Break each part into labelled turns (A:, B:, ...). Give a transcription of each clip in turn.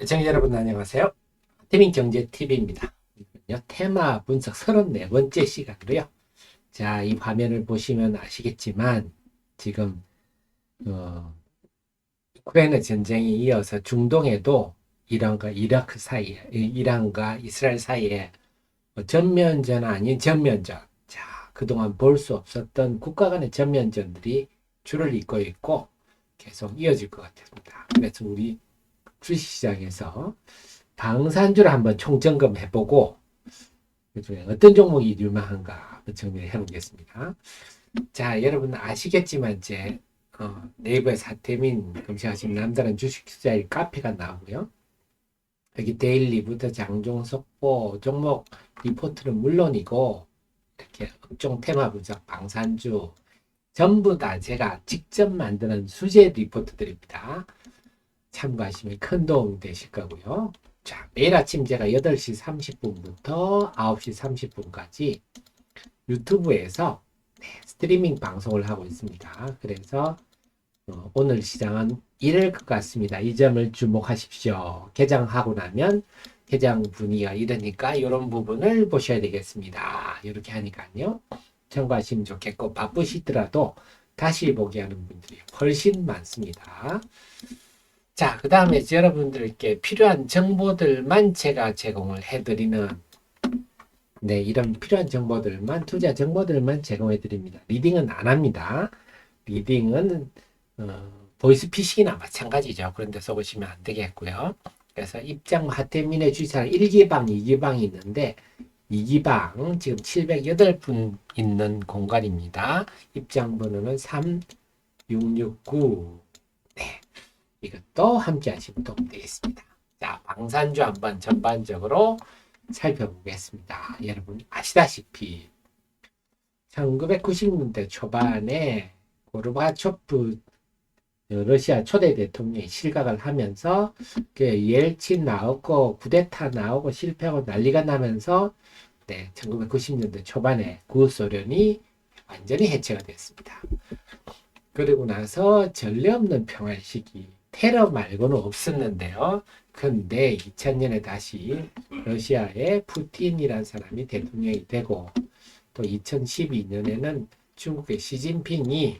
A: 시청자 여러분 안녕하세요. 태민 경제 TV입니다. 테마 분석 34번째 시간으로요. 자, 이 화면을 보시면 아시겠지만 지금 어, 우크라이나 전쟁이 이어서 중동에도 이란과 이라크 사이에 이란과 이스라엘 사이에 뭐 전면전 아닌 전면전. 자, 그동안 볼 수 없었던 국가 간의 전면전들이 줄을 잇고 있고 계속 이어질 것 같습니다. 그래서 우리 주식시장에서 방산주를 한번 총점검 해보고 그중에 어떤 종목이 유망한가 정리를 해보겠습니다. 자, 여러분 아시겠지만 이제 어, 네이버에 사태민 검색하시면 남다른 주식 투자의 카페가 나오고요. 여기 데일리부터 장종 속보 종목 리포트는 물론이고 이렇게 업종 테마 분석 방산주 전부 다 제가 직접 만드는 수제 리포트들입니다. 참고하시면 큰 도움이 되실 거고요. 자, 매일 아침 제가 8시 30분부터 9시 30분까지 유튜브에서 네, 스트리밍 방송을 하고 있습니다. 그래서 어, 오늘 시장은 이럴 것 같습니다. 이 점을 주목하십시오. 개장하고 나면 개장 분위기가 이러니까 이런 부분을 보셔야 되겠습니다. 이렇게 하니까요. 참고하시면 좋겠고 바쁘시더라도 다시 보기 하는 분들이 훨씬 많습니다. 자, 그 다음에 여러분들께 필요한 정보들만 제가 제공을 해드리는 네, 이런 필요한 정보들만, 투자 정보들만 제공해 드립니다. 리딩은 안 합니다. 리딩은, 어, 보이스피싱이나 마찬가지죠. 그런데 속으시면 안 되겠고요. 그래서 입장 하태민의 주식상 1기방, 2기방이 있는데, 2기방, 지금 708분 있는 공간입니다. 입장 번호는 3669. 네. 이것도 함께 하시면 도움 되겠습니다. 자, 방산주 한번 전반적으로 살펴보겠습니다. 여러분 아시다시피 1990년대 초반에 고르바초프 러시아 초대 대통령이 실각을 하면서 그 옐친 나오고 구데타 나오고 실패하고 난리가 나면서 네, 1990년대 초반에 구소련이 완전히 해체가 됐습니다. 그리고 나서 전례 없는 평화의 시기 테러 말고는 없었는데요. 근데 2000년에 다시 러시아의 푸틴이라는 사람이 대통령이 되고 또 2012년에는 중국의 시진핑이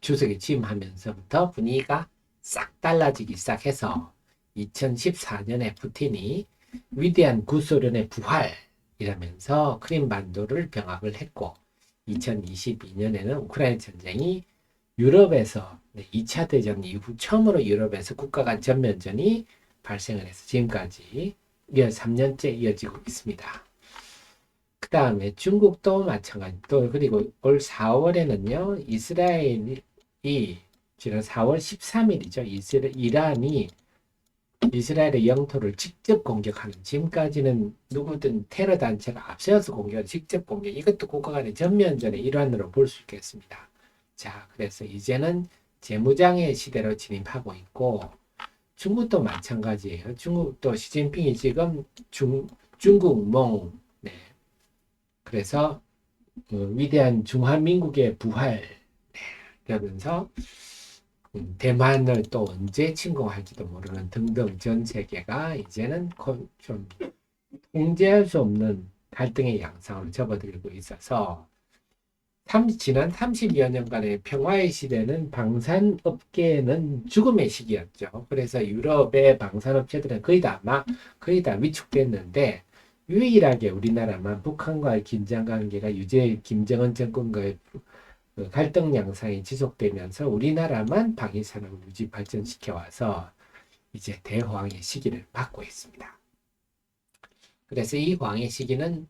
A: 주석에 취임하면서부터 분위기가 싹 달라지기 시작해서 2014년에 푸틴이 위대한 구소련의 부활이라면서 크림반도를 병합을 했고 2022년에는 우크라이나 전쟁이 유럽에서 2차 대전 이후 처음으로 유럽에서 국가 간 전면전이 발생을 해서 지금까지 3년째 이어지고 있습니다. 그 다음에 중국도 마찬가지 또 그리고 올 4월에는요 이스라엘이 지난 4월 13일이죠 이스라, 이란이 이스라엘의 영토를 직접 공격하는 지금까지는 누구든 테러 단체가 앞세워서 공격하는 직접 공격 이것도 국가 간의 전면전의 일환으로 볼 수 있겠습니다. 자 그래서 이제는 재무장의 시대로 진입하고 있고 중국도 마찬가지예요. 중국도 시진핑이 지금 중 중국 몽 네. 그래서 어, 위대한 중화민국의 부활 네. 그러면서 음, 대만을 또 언제 침공할지도 모르는 등등 전 세계가 이제는 좀 통제할 수 없는 갈등의 양상으로 접어들고 있어서 지난 30여 년간의 평화의 시대는 방산업계는 죽음의 시기였죠. 그래서 유럽의 방산업체들은 거의 다 막, 거의 다 위축됐는데, 유일하게 우리나라만 북한과의 긴장 관계가 유죄 김정은 정권과의 그 갈등 양상이 지속되면서 우리나라만 방위 산업을 유지 발전시켜 와서 이제 대황의 시기를 맞고 있습니다. 그래서 이 황의 시기는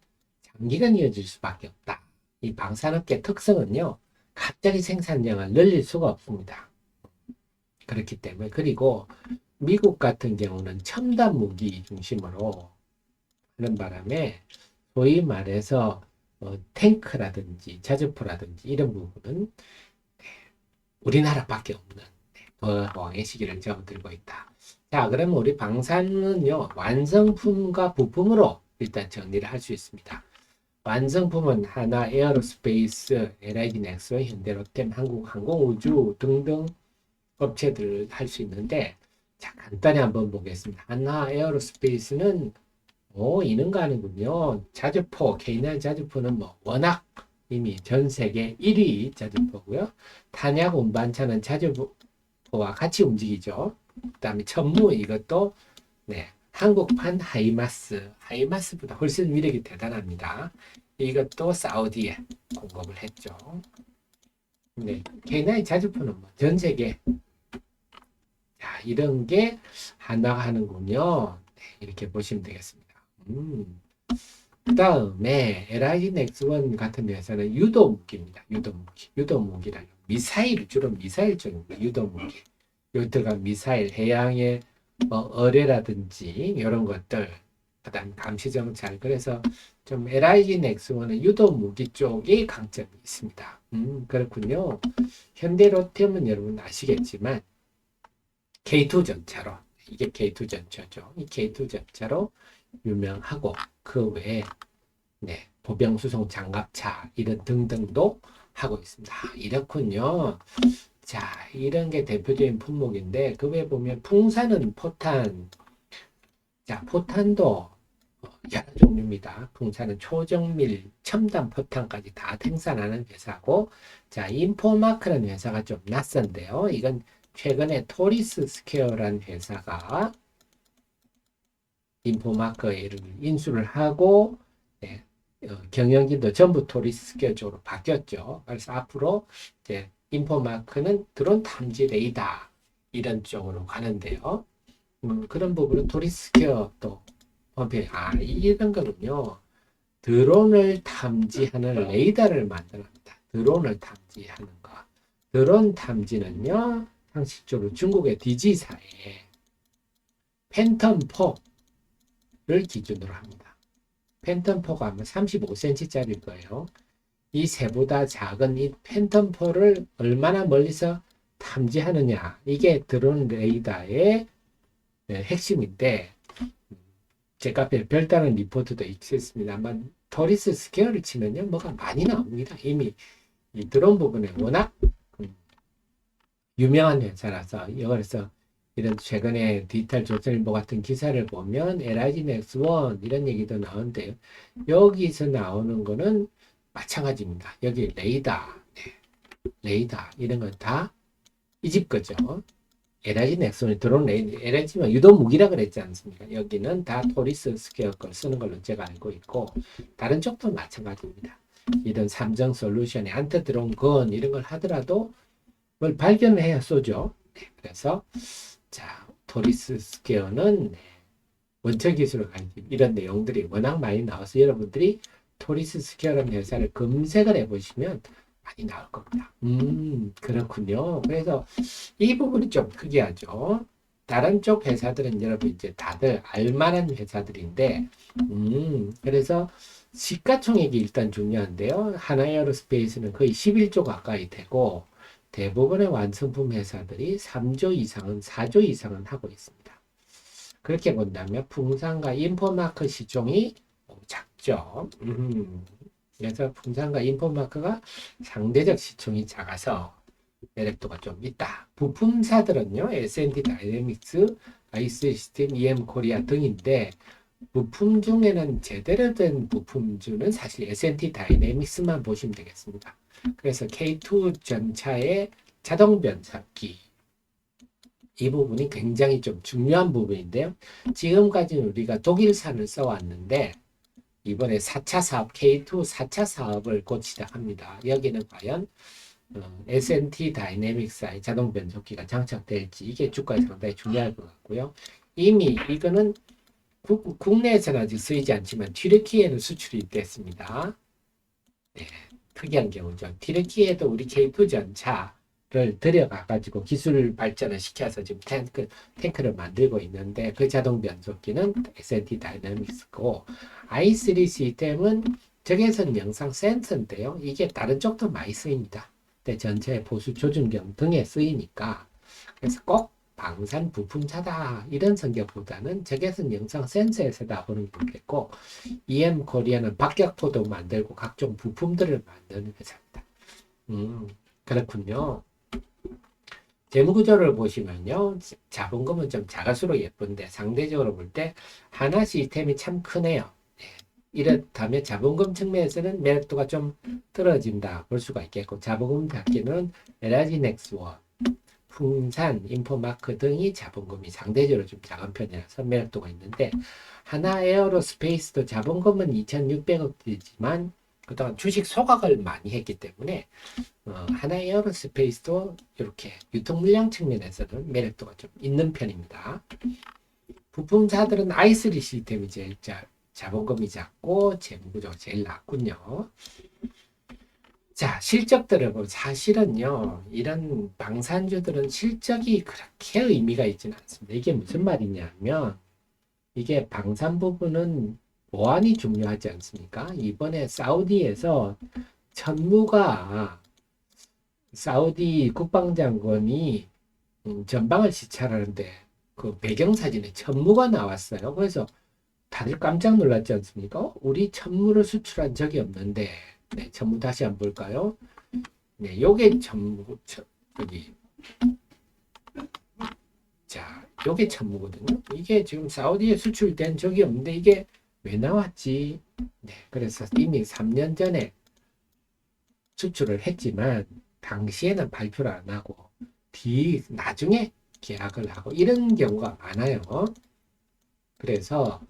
A: 장기간 이어질 수밖에 없다. 이 방산업계 특성은요, 갑자기 생산량을 늘릴 수가 없습니다. 그렇기 때문에, 그리고 미국 같은 경우는 첨단 무기 중심으로 하는 바람에, 소위 말해서, 어, 탱크라든지 자주포라든지 이런 부분은 네, 우리나라밖에 없는 네, 왕의 시기를 접어들고 있다. 자, 그러면 우리 방산은요, 완성품과 부품으로 일단 정리를 할 수 있습니다. 완성품은 하나 에어로스페이스, LID 넥스, 현대로템, 한국항공우주 등등 업체들을 할 수 있는데 자, 간단히 한번 보겠습니다. 한화 에어로스페이스는 오, 이는가 하는군요. 자주포, K9 자주포는 뭐 워낙 이미 전 세계 1위 자주포고요. 탄약 운반차는 자주포와 같이 움직이죠. 그다음에 천무 이것도 네, 한국판 하이마스, 하이마스보다 훨씬 위력이 대단합니다. 이것도 사우디에 공급을 했죠. 네, K9 자주포는 뭐 전 세계 자, 이런 게 하나가 하는군요. 네, 이렇게 보시면 되겠습니다. 음. 그 다음에 LIG 넥스원 같은 회사는 유도 무기입니다. 유도 무기. 유도 무기라는 미사일, 주로 미사일 쪽입니다. 유도 무기. 여기 들어간 미사일, 해양의 뭐 어뢰라든지 이런 것들, 그 다음 감시정찰. 그래서 좀 LIG 넥스원은 유도 무기 쪽이 강점이 있습니다. 음, 그렇군요. 현대로템은 여러분 아시겠지만 K2 전차로 이게 K2 전차죠. 이 K2 전차로 유명하고 그 외에 네, 보병 수송 장갑차 이런 등등도 하고 있습니다. 아, 이렇군요. 자, 이런 게 대표적인 품목인데 그 외에 보면 풍산은 포탄 자, 포탄도 여러 종류입니다. 풍산은 초정밀 첨단 포탄까지 다 생산하는 회사고 자, 인포마크라는 회사가 좀 낯선데요. 이건 최근에 토리스 스퀘어라는 회사가 인포마크를 인수를 하고 네, 어, 경영진도 전부 토리스 스퀘어 쪽으로 바뀌었죠. 그래서 앞으로 이제 인포마크는 드론 탐지 레이더 이런 쪽으로 가는데요. 음, 그런 부분은 토리스 스퀘어 또 홈페이지 아 이런 거는요. 드론을 탐지하는 레이더를 만들었다. 드론을 탐지하는 거. 드론 탐지는요. 상식적으로 중국의 DG사에 팬텀4를 기준으로 합니다. 팬텀4가 아마 35cm짜리일 거예요. 이 새보다 작은 이 팬텀4를 얼마나 멀리서 탐지하느냐. 이게 드론 레이더의 네, 핵심인데, 제가 별다른 리포트도 있었습니다만, 토리스 스퀘어를 치면요, 뭐가 많이 나옵니다. 이미 이 드론 부분에 워낙 유명한 회사라서 그래서 이런 최근에 디지털 조선일보 같은 기사를 보면 LIG 넥스원 이런 얘기도 나오는데요. 여기서 나오는 거는 마찬가지입니다. 여기 레이더, 네. 레이더 이런 건 다 이 집 거죠. LIG 넥슨이 들어온 레이더, LIG만 유도 무기라 그랬지 않습니까? 여기는 다 토리스 스퀘어 걸 쓰는 걸로 제가 알고 있고 다른 쪽도 마찬가지입니다. 이런 삼성 솔루션에 한테 들어온 건 이런 걸 하더라도 뭘 발견을 해야 쏘죠. 네, 그래서 자 토리스 스퀘어는 네, 원천 기술을 가진 이런 내용들이 워낙 많이 나와서 여러분들이 토리스 스퀘어라는 회사를 검색을 해보시면 많이 나올 겁니다. 음 그렇군요. 그래서 이 부분이 좀 특이하죠. 다른 쪽 회사들은 여러분 이제 다들 알만한 회사들인데, 음, 그래서 시가총액이 일단 중요한데요. 하나에어로스페이스는 거의 11조 가까이 되고, 대부분의 완성품 회사들이 3조 이상은 4조 이상은 하고 있습니다. 그렇게 본다면 풍산과 인포마크 시종이 작죠. 음, 그래서 풍산과 인포마크가 상대적 시총이 작아서 매력도가 좀 있다. 부품사들은요, S&T 다이내믹스, 아이스 시스템, EM 코리아 등인데 부품 중에는 제대로 된 부품주는 사실 S&T 다이내믹스만 보시면 되겠습니다. 그래서 K2 전차의 자동 변압기 이 부분이 굉장히 좀 중요한 부분인데요. 지금까지는 우리가 독일산을 써왔는데 이번에 4차 사업 K2 4차 사업을 곧 시작합니다. 여기는 과연 어, S&T 다이내믹스의 자동 변속기가 장착될지 이게 주가에 상당히 중요할 것 같고요. 이미 이거는 국, 국내에서는 아직 쓰이지 않지만 튀르키에는 수출이 됐습니다. 네. 특이한 경우죠. 디렉키에도 우리 K2 전차 를 들여가 가지고 기술 발전을 시켜서 지금 탱크 탱크를 만들고 있는데 그 자동 변속기는 S&T 다이내믹스고 i3 시스템은 적외선 영상 센서인데요. 이게 다른 쪽도 많이 쓰입니다. 때 전차의 보수 조준경 등에 쓰이니까 그래서 꼭 방산 부품차다 이런 성격보다는 적외선 영상 센서에서다 보는 게 좋겠고 EM 코리아는 박격포도 만들고 각종 부품들을 만드는 회사입니다. 음 그렇군요. 재무구조를 보시면요. 자본금은 좀 작을수록 예쁜데 상대적으로 볼 때 하나 시스템이 참 크네요. 예. 이렇다면 자본금 측면에서는 매력도가 좀 떨어진다 볼 수가 있겠고 자본금 작기는 에라지 넥스원, 풍산, 인포마크 등이 자본금이 상대적으로 좀 작은 편이라서 매력도가 있는데 하나 에어로스페이스도 자본금은 2,600억이지만 그동안 주식 소각을 많이 했기 때문에 어, 하나 에어로스페이스도 이렇게 유통 물량 측면에서는 매력도가 좀 있는 편입니다. 부품사들은 i3 시스템이 제일 자, 자본금이 작고 재무구조가 제일 낮군요. 자, 실적들을 보면 사실은요, 이런 방산주들은 실적이 그렇게 의미가 있지는 않습니다. 이게 무슨 말이냐면, 이게 방산 부분은 보안이 중요하지 않습니까? 이번에 사우디에서 천무가 사우디 국방장관이 음, 전방을 시찰하는데 그 배경사진에 천무가 나왔어요. 그래서 다들 깜짝 놀랐지 않습니까? 어? 우리 천무를 수출한 적이 없는데 네, 천무 다시 한번 볼까요? 네, 요게 천무 천, 여기 자, 요게 천무거든요. 이게 지금 사우디에 수출된 적이 없는데 이게 왜 나왔지? 네, 그래서 이미 3년 전에 수출을 했지만 당시에는 발표를 안 하고 뒤 나중에 계약을 하고 이런 경우가 많아요. 그래서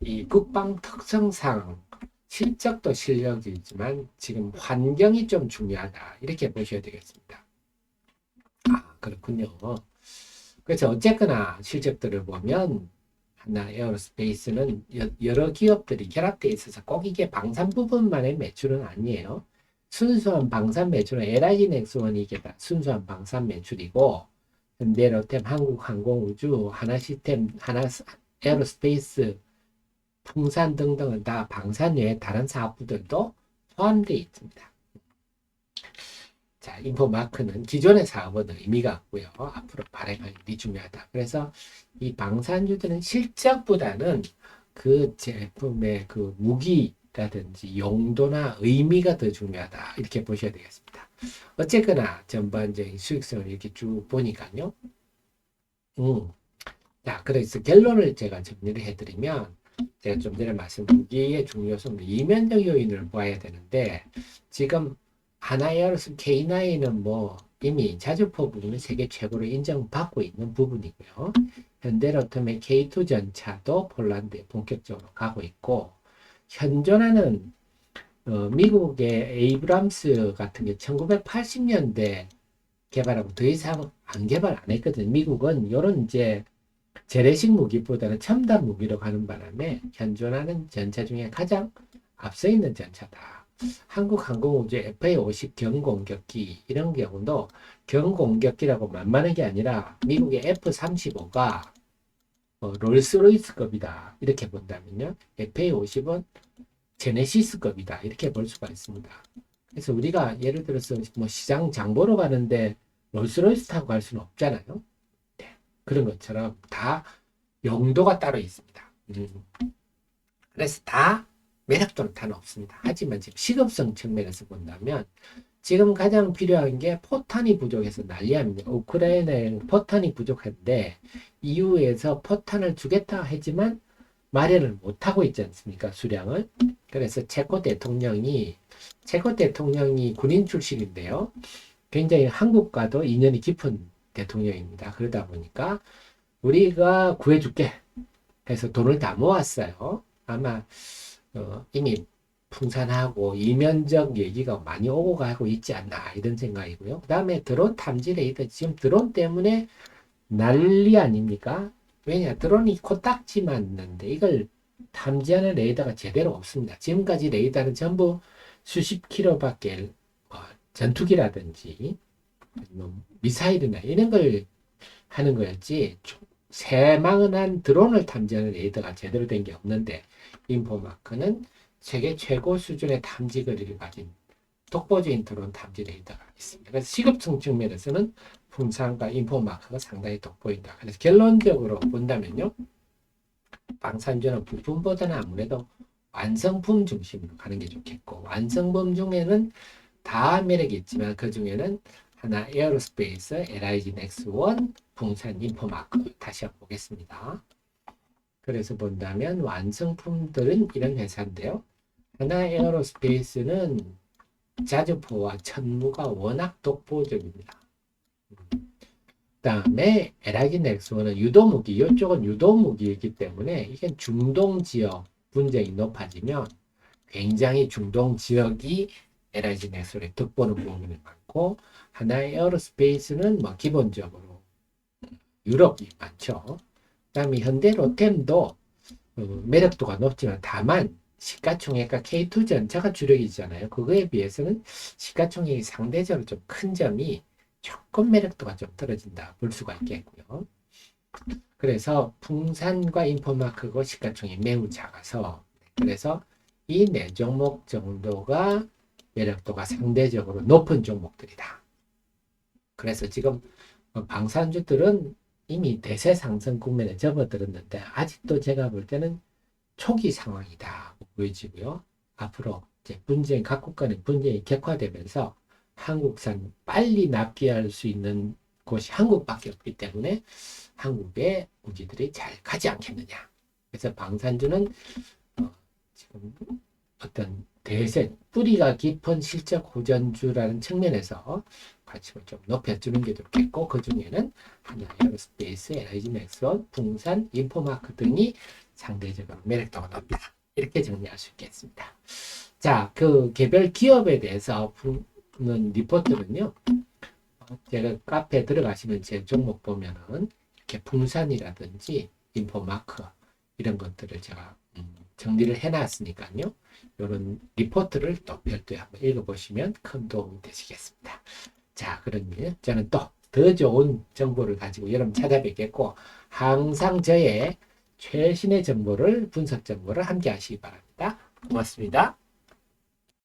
A: 이 국방 특성상 실적도 실력이지만 지금 환경이 좀 중요하다 이렇게 보셔야 되겠습니다. 아 그렇군요. 그래서 어쨌거나 실적들을 보면 하나 에어로스페이스는 여- 여러 기업들이 결합되어 있어서 꼭 이게 방산 부분만의 매출은 아니에요. 순수한 방산 매출은 넥스원이 이게 다 순수한 방산 매출이고 현대 로템 한국항공우주 하나시스템 하나 에어로스페이스 풍산 등등은 다 방산 외에 다른 사업부들도 포함되어 있습니다. 자, 인포마크는 기존의 사업은 의미가 없고요. 앞으로 발행할 일이 중요하다. 그래서 이 방산주들은 실적보다는 그 제품의 그 무기라든지 용도나 의미가 더 중요하다. 이렇게 보셔야 되겠습니다. 어쨌거나 전반적인 수익성을 이렇게 쭉 보니까요. 음. 자, 그래서 결론을 제가 정리를 해드리면 제가 좀 전에 말씀드린 무기의 중요성은 이면적 요인을 봐야 되는데 지금 하나에어로스 K9은 뭐 이미 자주포 부분은 세계 최고로 인정받고 있는 부분이고요. 현대로템의 K2 전차도 폴란드에 본격적으로 가고 있고 현존하는 어, 미국의 에이브람스 같은 게 1980년대 개발하고 더 이상 안 개발 안 했거든. 미국은 이런 이제 재래식 무기보다는 첨단 무기로 가는 바람에 현존하는 전차 중에 가장 앞서 있는 전차다. 한국 항공우주 FA-50 경공격기 이런 경우도 경공격기라고 만만한 게 아니라 미국의 F-35가 어, 롤스로이스급이다 이렇게 본다면요 FA-50은 제네시스급이다 이렇게 볼 수가 있습니다. 그래서 우리가 예를 들어서 뭐 시장 장보러 가는데 롤스로이스 타고 갈 수는 없잖아요. 네, 그런 것처럼 다 용도가 따로 있습니다. 음. 그래서 다 매력도는 다 없습니다. 하지만 지금 시급성 측면에서 본다면 지금 가장 필요한 게 포탄이 부족해서 난리합니다. 우크라이나에 포탄이 부족한데 EU에서 포탄을 주겠다 하지만 마련을 못하고 있지 않습니까? 수량을. 그래서 체코 대통령이 체코 대통령이 군인 출신인데요. 굉장히 한국과도 인연이 깊은 대통령입니다. 그러다 보니까 우리가 구해줄게 해서 돈을 다 모았어요. 아마 어, 이미 풍산하고 이면적 얘기가 많이 오고 가고 있지 않나 이런 생각이고요. 그 다음에 드론 탐지 레이더 지금 드론 때문에 난리 아닙니까? 왜냐 드론이 코딱지만 있는데 이걸 탐지하는 레이더가 제대로 없습니다. 지금까지 레이더는 전부 수십 킬로밖에 어, 전투기라든지 뭐 미사일이나 이런 걸 하는 거였지 새망은한 드론을 탐지하는 레이더가 제대로 된 게 없는데 인포마크는 세계 최고 수준의 탐지 거리를 가진 독보적인 드론 탐지 레이더가 있습니다. 그래서 시급성 측면에서는 풍산과 인포마크가 상당히 돋보인다. 그래서 결론적으로 본다면요. 방산전은 부품보다는 아무래도 완성품 중심으로 가는 게 좋겠고 완성품 중에는 다 매력이 있지만 그 중에는 하나 에어로스페이스 LIG NEX1 동산 인포마크 다시 한번 보겠습니다. 그래서 본다면 완성품들은 이런 회사인데요. 하나 에어로스페이스는 자주포와 천무가 워낙 독보적입니다. 다음에 에라긴 엑스원은 유도무기, 이쪽은 유도무기이기 때문에 이건 중동 지역 분쟁이 높아지면 굉장히 중동 지역이 에라긴 엑스원의 독보는 부분이 많고 하나의 에어로스페이스는 뭐 기본적으로 유럽이 많죠. 그다음에 현대 로템도 어, 매력도가 높지만 다만 시가총액과 K2 전차가 주력이잖아요. 그거에 비해서는 시가총액이 상대적으로 좀 큰 점이 조금 매력도가 좀 떨어진다 볼 수가 있겠고요. 그래서 풍산과 인포마크고 시가총액이 매우 작아서 그래서 이 네 종목 정도가 매력도가 상대적으로 높은 종목들이다. 그래서 지금 어, 방산주들은 이미 대세 상승 국면에 접어들었는데 아직도 제가 볼 때는 초기 상황이다 보여지고요. 앞으로 이제 분쟁 각국 간의 분쟁이 격화되면서 한국산 빨리 납기할 수 있는 곳이 한국밖에 없기 때문에 한국에 우리들이 잘 가지 않겠느냐. 그래서 방산주는 어, 지금 어떤 대세 뿌리가 깊은 실적 호전주라는 측면에서 가치를 좀 높여주는 게 좋겠고 그 중에는 하나 에어로스페이스, LIG 넥스원, 풍산, 인포마크 등이 상대적으로 매력도가 높다. 이렇게 정리할 수 있겠습니다. 자, 그 개별 기업에 대해서 푸는 리포트는요. 어, 제가 카페 들어가시면 제 종목 보면은 이렇게 풍산이라든지 인포마크 이런 것들을 제가 음, 정리를 해놨으니까요. 이런 리포트를 또 별도에 한번 읽어보시면 큰 도움이 되시겠습니다. 자, 그러면 저는 또 더 좋은 정보를 가지고 여러분 찾아뵙겠고 항상 저의 최신의 정보를 분석 정보를 함께 하시기 바랍니다. 고맙습니다.